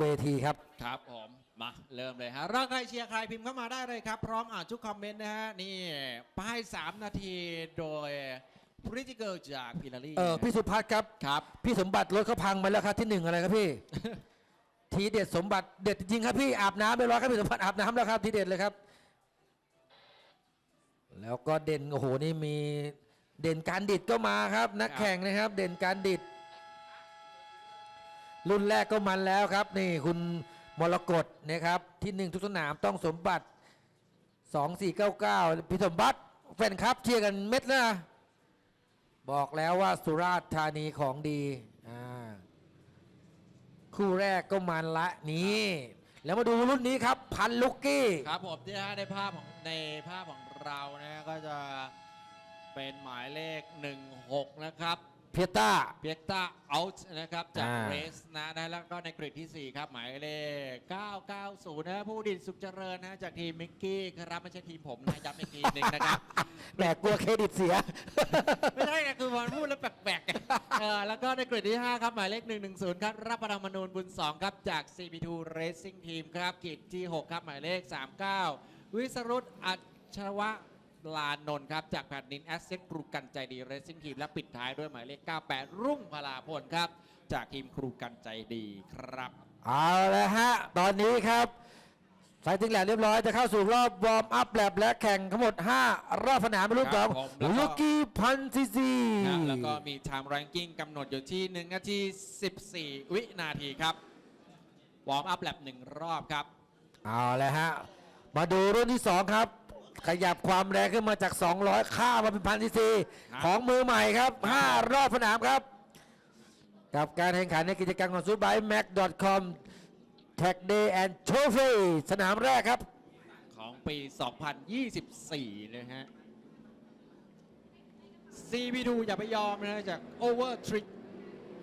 เวทีครับ ครับผมมาเริ่มเลยฮะรักใครเชียร์ใครพิมพ์เข้ามาได้เลยครับ พร้อมอ่านทุกคอมเมนต์นะฮะนี่ป้าย 3 นาทีโดยพริติเกิลจากพิลารีเออพี่สุพัฒน์ครับ ครับ พี่สมบัติรถเขาพังไปแล้วครับที่หนึ่งอะไรครับพี่ ทีเด็ดสมบัติเด็ดจริงๆครับพี่อาบน้ำไปร้อยครับพี่สมบัติอาบน้ำแล้วครับทีเด็ดเลยครับ แล้วก็เด่นโอ้โหนี่มีเด่นการดิดก็มาครับ นักครับแข่งนะครับ เด่นการดิด รุ่นแรกก็มันแล้วครับ นี่คุณมรกตนะครับที่หนึ่งทุกสนามต้องสมบัติ 2499พี่สมบัติแฟนครับเชียร์กันเม็ดนะบอกแล้วว่าสุราษฎร์ธานีของดีอ่าคู่แรกก็มันละนี่แล้วมาดูรุ่นนี้ครับพันลุกกี้ครับผมที่ฮะในภาพของในภาพของเรานะก็จะเป็นหมายเลข 16 นะครับ พียต้าเพียต้าเอาท์นะครับ จากอ่า เรสนะนะแล้วก็ในกริดที่ 4 ครับ หมายเลข 990 นะผู้ดินสุขเจริญนะจากทีมมิกกี้ครับไม่ใช่ทีมผมนะย้ำอีกทีหนึ่งนะครับ แหมกลัวเครดิตเสีย ไม่ใช่ไงคือมันพูดแล้วแปลกๆเออแล้วก็ในกริดที่ 5 ครับ หมายเลข 110 ครับ รับประดามนูญบุญ 2 ครับ จาก CP2 Racing Team ครับกริดที่ 6 ครับ หมายเลข 39 วิสรุตอัชวะ ลานนท์ครับ จากแผ่นดินแอสเซทครูกันใจดี Racing Team และปิดท้ายด้วยหมายเลข 98 รุ่งพลาพลครับ จากทีมครูกันใจดีครับ เอาละฮะ ตอนนี้ครับใส่ถึงแหลมเรียบร้อยจะเข้าสู่รอบวอร์มอัพแลบและแข่งทั้งหมด 5 รอบสนามเป็นรุ่นคขรัอบงผมแล้วก็ ลูกี้พันซีซีนะแล้วก็มี time ranking กำหนดอยู่ที่1นาที 14 วินาทีครับ วอร์มอัพแลบหนึ่งรอบครับ เอาละฮะ มาดูรุ่นที่ 2 ครับ ขยับความแรงขึ้นมาจาก 200 ข้ามมาเป็นพันซีซีครับของมือใหม่ครับครับ 5 รอบสนามครับ กับการแข่งขันในกิจกรรมของซูบายแม็ก .com Tag Day and Trophy สนามแรกครับ ของปี 2024 นะฮะ CP2 อย่าไปยอมนะฮะจาก Over Trick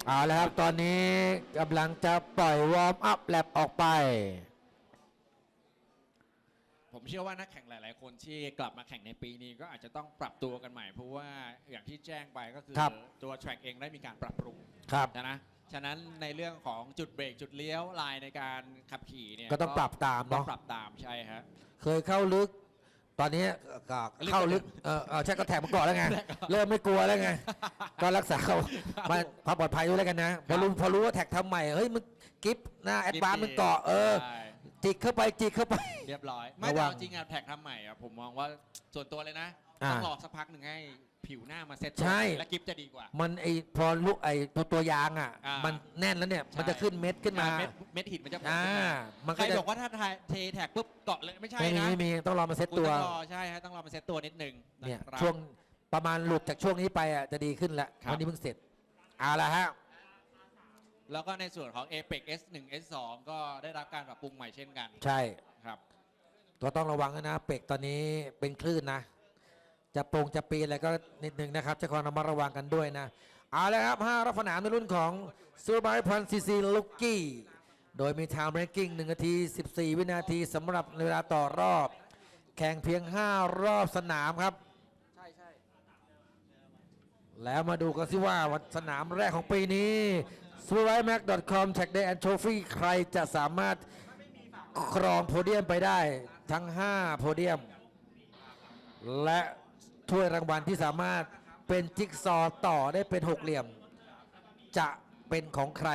เอาละครับ ตอนนี้กำลังจะปล่อยวอร์มอัพแลบออกไปผม เชื่อว่านักแข่งหลาย ๆ คนที่กลับมาแข่งในปีนี้ก็อาจจะต้องปรับตัวกันใหม่ เพราะว่าอย่างที่แจ้งไปก็คือครับตัว track เองได้มีการปรับปรุงครับนะนะฉะนั้นในเรื่องของจุดเบรกจุดเลี้ยวลายในการขับขี่เนี่ยก็ต้องปรับตามต้องเนาะปรับตามใช่ฮะ เคยเข้าลึก ตอนนี้ก็เข้าลึกเออเออใช่ก็แท็กมาก่อนแล้วไงเริ่มไม่กลัวแล้วไงก็รักษาเขามาความปลอดภัยด้วยแล้วกันนะพอรู้พอรู้ว่าแท็กทำใหม่เฮ้ยมึงกิฟหน้าแอดวานซ์มึงเกาะเออ ใช่ จิกเข้าไปจิกเข้าไป เรียบร้อย ไม่ระแต่วังเอาจริงอะแท็กทำใหม่อะผมมองว่าส่วนตัวเลยนะอ่าต้องรอสักพักหนึ่งให้ผิวหน้ามาเซ็ตใช่ และกิฟจะดีกว่า มันไอพอลุกไอตัวตัวยางอะ อ่ามั มันแน่นแล้วเนี่ยใช่มันจะขึ้นเม็ดขึ้นมาเม็ดเม็ดหินมันจะโผล่อ่าขึ้นมามันใคก็รจะบอกว่าถ้าเทแท็กปุ๊บเกาะเลยไม่ใช่ไม่มีนะไม่มีต้องรอมาเซ็ตคุณตัวต้องรอใช่ฮะต้องรอมาเซ็ตตัวนิดนึงเนี่ยนะครับ ช่วงประมาณหลุดจากช่วงนี้ไปอะจะดีขึ้นแล้วครับ วันนี้เพิ่งเสร็จเอาละฮะ แล้วก็ในส่วนของ Apex S1 S2 ก็ได้รับการปรับปรุงใหม่เช่นกันใช่ครับก็ต้องระวังนะเป็กตอนนี้เป็นคลื่นนะ จะโปงจะปีนอะไรก็นิดนึงนะครับจะคอยระมัดระวังกันด้วยนะเอาละครับห้ารอบสนามในรุ่นของซูบายพันซีซีลุกกี้โดยมีไทม์แรงกิ้ง1นาที 14 วินาทีสำหรับเวลาต่อรอบ แข่งเพียง 5 รอบสนามครับ ใช่ใช่แล้วมาดูกันสิว่าวันสนามแรกของปีนี้ s u r i m a c c o m Tag Day and Trophy ใครจะสามารถครองโพเดียมไปได้ทั้ง 5 โพเดียม และถ้วยรางวัลที่สามารถเป็นจิ๊กซอต่อได้เป็นหกเหลี่ยม จะเป็นของใคร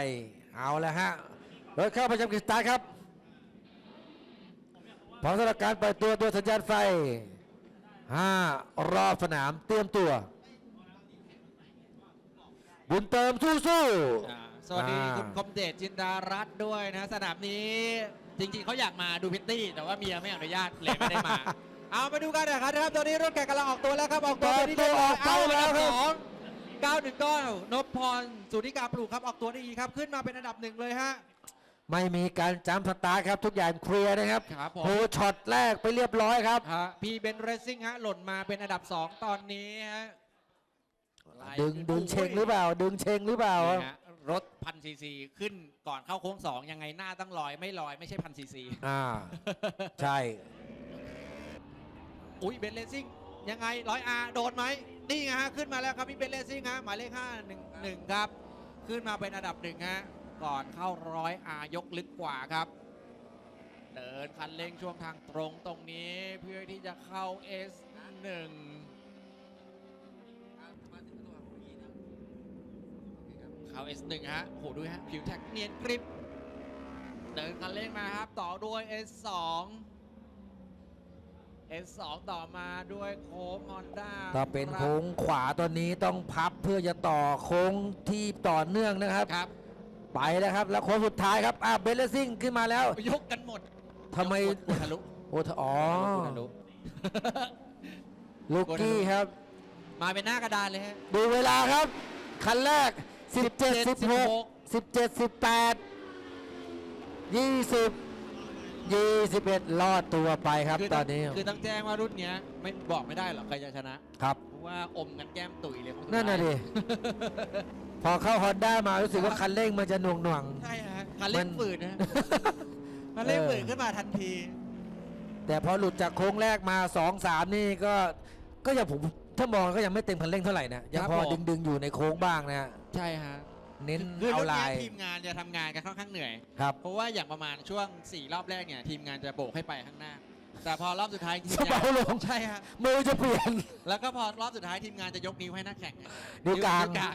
เอาแล้วฮะรถเข้าประจำกิจสตารครับพร้อมสำหรับการเปิดตัวตัวสัญญาณไฟ 5 รอบสนามเตรียมตัว บุญเติมสู้ๆ สวัสดีอ่าคุณคมเดชจินดารัตน์ด้วยนะ สนามนี้จริงๆเขาอยากมาดูพิตตี้ แต่ว่าเมียไม่อนุญาตเลยไม่ได้มา เอามาดูกันนะครับตอนนี้รถแข่งกำลังออกตัวแล้วครับออกตัวเปิดที่ตัวออกไปแล้วครับสองเก้าหนึ่งก้านพพรสุนิกาปลูกครับออกตัวได้ดีครับ ขึ้นมาเป็นอันดับหนึ่งเลยฮะไม่มีการจำสตาร์ทครับ ทุกอย่างเคลียร์นะครับครับผมโหช็อตแรกไปเรียบร้อยครับฮะพีเบนเรซิ่งฮะหล่นมาเป็นอันดับ 2 ตอนนี้ฮะไล่ดึงดึงเชงหรือเปล่า ดึงเชงหรือเปล่านี่ฮะ รถพันซีซีขึ้นก่อนเข้าโค้งสองยังไงหน้าต้องลอยไม่ลอยไม่ใช่พันซีซีอ่า ใช่ อุ้ยเบนเลซิ่งยังไงร้อยอาโดนไหมนี่ไงฮะขึ้นมาแล้วครับพี่เบนเลซิ่งฮะหมายเลข5 1 1ครับ ขึ้นมาเป็นอันดับหนึ่งฮะก่อนเข้าร้อยอายกลึกกว่าครับ เดินคันเร่งช่วงทางตรงตรงนี้เพื่อที่จะเข้า S1 เข้า S1 ฮะโอ้โหดูฮะผิวแท็กเนียนกริบเดินคันเร่งมาครับ ต่อด้วย S2 S2 ต่อมาด้วยโค้งฮอนด้าถ้าเป็นโค้งขวาตอนนี้ต้องพับเพื่อจะต่อโค้งที่ต่อเนื่องนะครับครับ ไปแล้วครับ แล้วโค้งสุดท้ายครับอ่าเบลเลซิ่งขึ้นมาแล้ว ยกกันหมดทำไมยกหดทะลุโอ้ทอ๋อทะลุลูกกี้ครับ มาเป็นหน้ากระดานเลยฮะดูเวลาครับ คันแรก 17 16 17 18 20 21รอดตัวไปครับคือตต้ออนงนี้คือต้องแจ้งว่ารุ่นเนี้ยไม่บอกไม่ได้หรอกใครจะชนะครับเพราะว่าอมกันแก้มตุ๋ยเลยคสุดนั่นน่ะท้ายดิพอเข้าฮอนด้ามารู้สึกว่าคันเร่งมันจะหน่วงหน่วงใช่ฮะคันเร่งมันฝืดนะคันเร่งเออฝืดขึ้นมาทันทีๆแต่พอหลุดจากโค้งแรกมา2 3นี่ก็ก็ยังผมถ้ามองก็ยังไม่เต็มคันเร่งเท่าไหร่นะยังครับพอผมดึงๆอยู่ในโค้งบ้างนะฮะ ใช่ฮะ เน้นคือเอารุ่นลาเนี้ยยทีมงานจะทำงานกันค่อนข้างเหนื่อย ครับ เพราะว่าอย่างประมาณช่วง 4 รอบแรกเนี่ย ทีมงานจะโบกให้ไปข้างหน้า แต่พอรอบสุดท้ายทีมสงาบานลง ใช่ฮะมือจะเปลี่ยน แล้วก็พอรอบสุดท้ายทีมงานจะยกนิ้วให้นักแข่งนิ้วกลาง นิ้วกลาง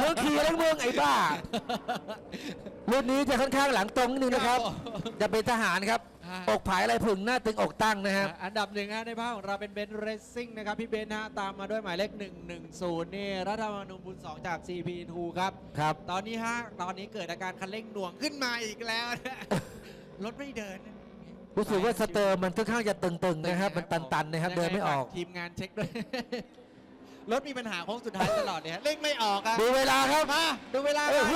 มือขี่แล้วมึงไอ้บ้า รุ่นนี้จะค่อนข้างหลังตรงนิดนึงนะครับ จะเป็นทหารครับอ่าอกผายอะไรผึ่งหน้าตึงอกตั้งนะครับ อันดับหนึ่งฮะในภาคของเราเป็นเบนซ์เรซซิ่งนะครับพี่เบนซ์ฮะตามมาด้วยหมายเลข 110 นี่รัฐธรรมนูญบุญ2จาก CP2 ครับ ครับ ตอนนี้ฮะตอนนี้เกิดอาการคันเร่งหน่วงขึ้นมาอีกแล้วนะรถไม่เดิน รู้สึกว่าสเตอร์มันค่อนข้างจะตึงๆนะครับ มันตันๆนะครับเดินไม่ออกทีมงานเช็คด้วย รถมีปัญหาโค้งสุดท้ายตลอดเนี่ยเร่งไม่ออกอะดูเวลาครับมาดูเวลาโอ้โห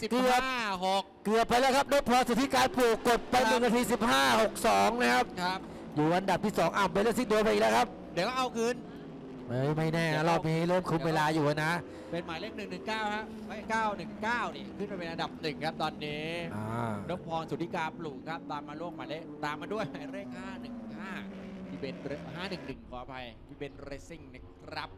สิบเกือบห้าหกเกือบไปแล้วครับนพพรสุทธิการปลูกกดไปครับหนึ่งนาทีสิบห้าหกสองนะครับครับ อยู่อันดับที่สองอะเบลเลซิกโดนไปอีกแล้วครับ เดี๋ยวก็เอาคืนเฮ้ยไม่แน่เดี๋ยนะวรอบนี้เริ่มคุมเวลาอยู่นะ เป็นหมายเลข119ฮะไม่919นี่ขึ้นมาเป็นอันดับหนึ่งครับตอนนี้อ่านพพรสุทธิกาปลูกครับตามมาโลกหมายเลขตามมาด้วยหมายเลข515ที่เป็น511ขออภัยที่เป็นเรซิ่งนะครับ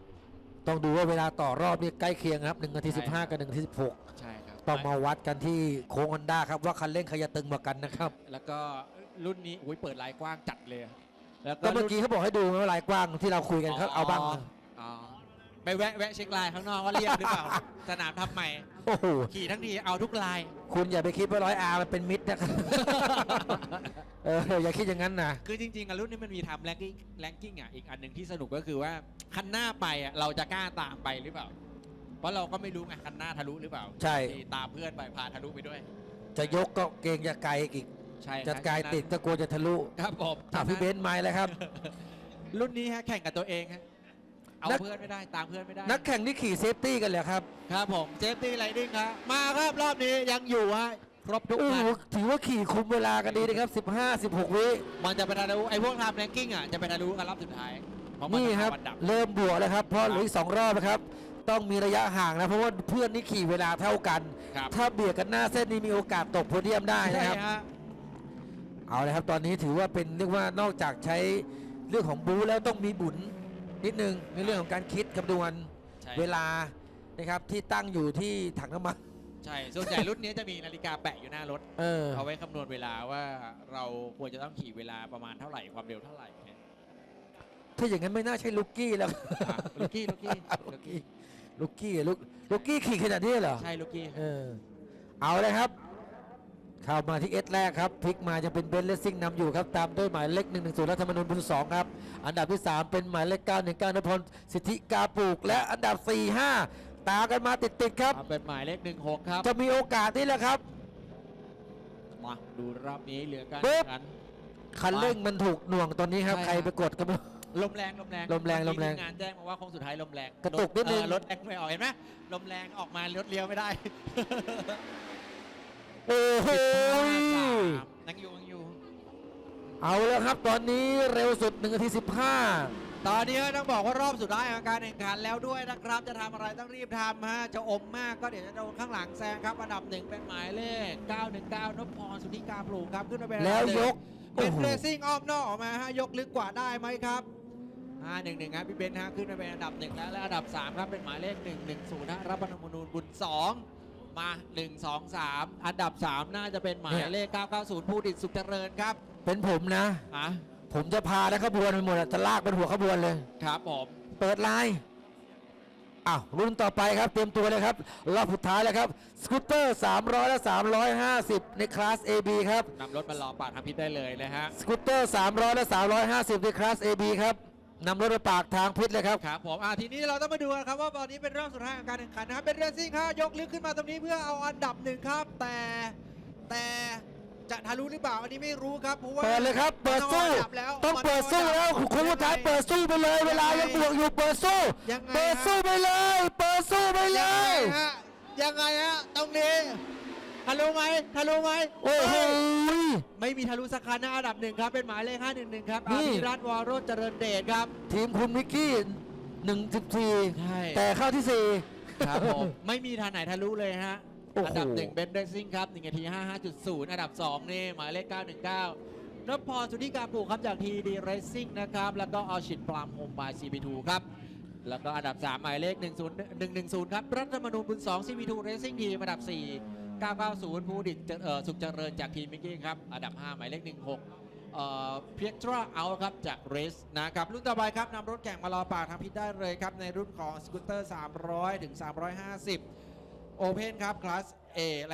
ต้องดูว่าเวลาต่อรอบนี่ใกล้เคียงครับหนึ่งนาทีใช่สิบห้ากับหนึ่งนาทีสิบหกใช่ครับต้องมาวัดกันที่โค้งฮอนด้าครับว่าคันเร่งใครจะตึงกว่ากันนะครับ แล้วก็รุ่นนี้อุ้ยเปิดลายกว้างจัดเลยแล้วก็เมื่อกี้เขาบอกให้ดูว่าลายกว้างที่เราคุยกันเขาเอาบ้าง อ๋อ ไปแวะแวะเช็คลายข้างนอกว่าเรียบหรือเปล่า สนามทำใหม่ โอ้โหขี่ทั้งทีเอาทุกลายคุณอย่าไปคิดว่าร้อยอามันเป็นมิตรนะครับ เอออย่าคิดอย่างนั้นนะ คือจริงๆอะรุ่นนี้มันมีทำแรงกิ้งแรงกิ้งอะอีกอันหนึ่งที่สนุกก็คือว่าคันหน้าไปอะเราจะกล้าตามไปหรือเปล่า เพราะเราก็ไม่รู้ไงคันหน้าทะลุหรือเปล่าใช่ ที่ตามเพื่อนไปพาทะลุไปด้วย จะยกก็เกรงจะไกลอีก ใช่จะครับไกลติดก็กลัวจะทะลุครับผมอะพี่เบนซ์ไม้แล้วครับ รุ่นนี้ฮะแข่งกับตัวเองฮะ เอานักเพื่อนไม่ได้ตามเพื่อนไม่ได้นักแข่งที่ขี่เซฟตี้กันเลยครับครับผมเซฟตี้ไลดิ้งครับมาครับรอบนี้ยังอยู่ฮะครบทุกโอ้คัโหนถือว่าขี่คุมเวลากันดีนะครับ 15 16 วิมันจะไปทะลุไอ้พวกทำแรงกิ้งอะจะไปทะลุกันรอบสุดท้ายเพราะมันนี่จะครับเอาอันดับ เริ่มบวกแล้วครับเพราะเหลืออีกสองรอบนะครับ ต้องมีระยะห่างนะเพราะว่าเพื่อนนี่ขี่เวลาเท่ากัน ครับ ถ้าเบียดกันหน้าเส้นนี้มีโอกาสตกโพเดียมได้ใช่นะครับ ฮะ เอาเลยครับตอนนี้ถือว่าเป็นเรียกว่านอกจากใช้เรื่องของบูแล้วต้องมีบุญ นิดนึงในเรื่องของการคิดคำนวณใช่ เวลานะครับที่ตั้งอยู่ที่ถังน้ำมันใช่ ส่วนใหญ่รุ่นนี้จะมีนาฬิกาแปะอยู่หน้ารถ เออเอาไว้คำนวณเวลาว่าเราควรจะต้องขี่เวลาประมาณเท่าไหร่ความเร็วเท่าไหร่เนี่ยถ้าอย่างนั้นไม่น่าใช่ลูกกี้แล้วอะลูกกี้ลูกกี้ลูกกี้ลูกกี้ลูกลูกกี้ขี่ขนาดนี้เหรอใช่ลูกกี้เออเอาเลยครับ เข้ามาที่เอสแรกครับพลิกมาจะเป็นเบนเลสซิ่งนำอยู่ครับตามด้วยหมายเลข1 1 0รัฐธรรมนูญบุญสองครับอันดับที่ 3 เป็นหมายเลข9 1 9นพลสิทธิกาปลูก และอันดับ 4 5 ตามกันมาติดๆครับเอาเป็นหมายเลขหนึ่งหกครับ จะมีโอกาสนี่แหละครับมาดูรอบนี้เหลือการปึ๊แข่บงขันคันเร่งมันถูกหน่วงตอนนี้ครับใช่ใครครับไปกดก็ไม่รู้ ลมแรงลมแรงลมแรงลมแรงทีงานแจ้งมาว่าโค้งสุดท้ายลมแรงกระตุกนิดนึงเออรถแรงไม่ออกเห็นไหมลมแรงออกมารถเลี้ยวไม่ได้ โอ้โหนั่งอยู่นั่งอยู่ เอาแล้วครับตอนนี้เร็วสุด1นาที15 ตอนนี้ต้องบอกว่ารอบสุดท้ายของการแข่งขันแล้วด้วยนะครับ จะทำอะไรต้องรีบทำฮะจะอมมากก็เดี๋ยวจะโดนข้างหลังแซงครับอันดับหนึ่งเป็นหมายเลข 919นพพรสุทธิกาปลูกครับขึ้นมาเป็นอันแล้ดัวบหนึ่งยกเป็นโอ้โหเรซิ่งอ้อมนอกออกมาฮะยกลึกกว่าได้ไหมครับ511ครับพี่เบนซ์ฮะขึ้นมาเป็นอันดับหนึ่งแล้วและอันดับ3ครับเป็นหมายเลข110นะรับปนมนูญบุญ2 มา 1 2 3 อันดับ 3 น่าจะเป็นหมายเนี่ยเลข 990 ผู้ดิตสุขเจริญครับเป็นผมนะ อะผมจะพาทั้งขบวนไปหมดอะจะลากเป็นหัวขบวนเลย ครับผมเปิดไลน์อ้าวรุ่นต่อไปครับ เตรียมตัวเลยครับรอบสุดท้ายแล้วครับ สกูตเตอร์ 300 และ 350 ในคลาส AB ครับ นำรถมารอปากทางพิษได้เลยนะฮะ สกูตเตอร์ 300 และ 350 ในคลาส AB ครับ นำรถไปปากทางพิษเลยครับ ครับผมอะทีนี้เราต้องมาดูกันครับว่าตอนนี้เป็นรอบสุดท้ายของการแข่งขันนะครับเป็นเรซซิ่งครับยกลึกขึ้นมาตรงนี้เพื่อเอาอันดับหนึ่งครับ แต่แต่จะทะลุหรือเปล่าอันนี้ไม่รู้ครับเพราะว่าเปิดเลยครับ เปิดสู้มันอาอันดับแล้วต้องเปิดสู้แล้วมันคุณผู้ท้ายเปิดสู้ไปเลย เวลายังบวกอยู่เปิดสู้ยังไงเปิดฮะสู้ไปเลย เปิดสู้ไปเลยังไงยฮะยังไงฮะตรงนี้ ทะลุไหมทะลุไหมโอ้โห ไม่มีทะลุสักคันนะอันดับหนึ่งครับ เป็นหมายเลข511 ครับนี่ อาภิรัตน์วรโรจเจริญเดชครับ ทีมคุณมิกกี้114ใช่แต่เข้าที่ 4 ครับผม ไม่มีทางไหนทะลุเลยฮะ โอ้โห อันดับหนึ่งเบนเดซิ่งครับ1นาที55.0 อันดับ 2 นี่ หมายเลข 919นพพรสุธิการปลูกครับจากทีดีเรซซิ่งนะครับ แล้วก็ออชิดปลามโฮมบาย CB2 ครับ แล้วก็อันดับ 3 หมายเลข 10 110 ครับ รัฐธรรมนูญบุญ2 CB2 Racing Team อันดับ 4 990 ภูดิตเอ่อสุขเจริญจากทีมมิกกี้ครับอันดับ 5 หมายเลข 16เอ่อเพียกตราเอาครับจากเรสนะครับรุ่นต่อไปครับนำรถแข่งมารอปากทางพิษได้เลยครับ ในรุ่นของสกูตเตอร์ 300 ถึง 350 โอเพนครับคลาส A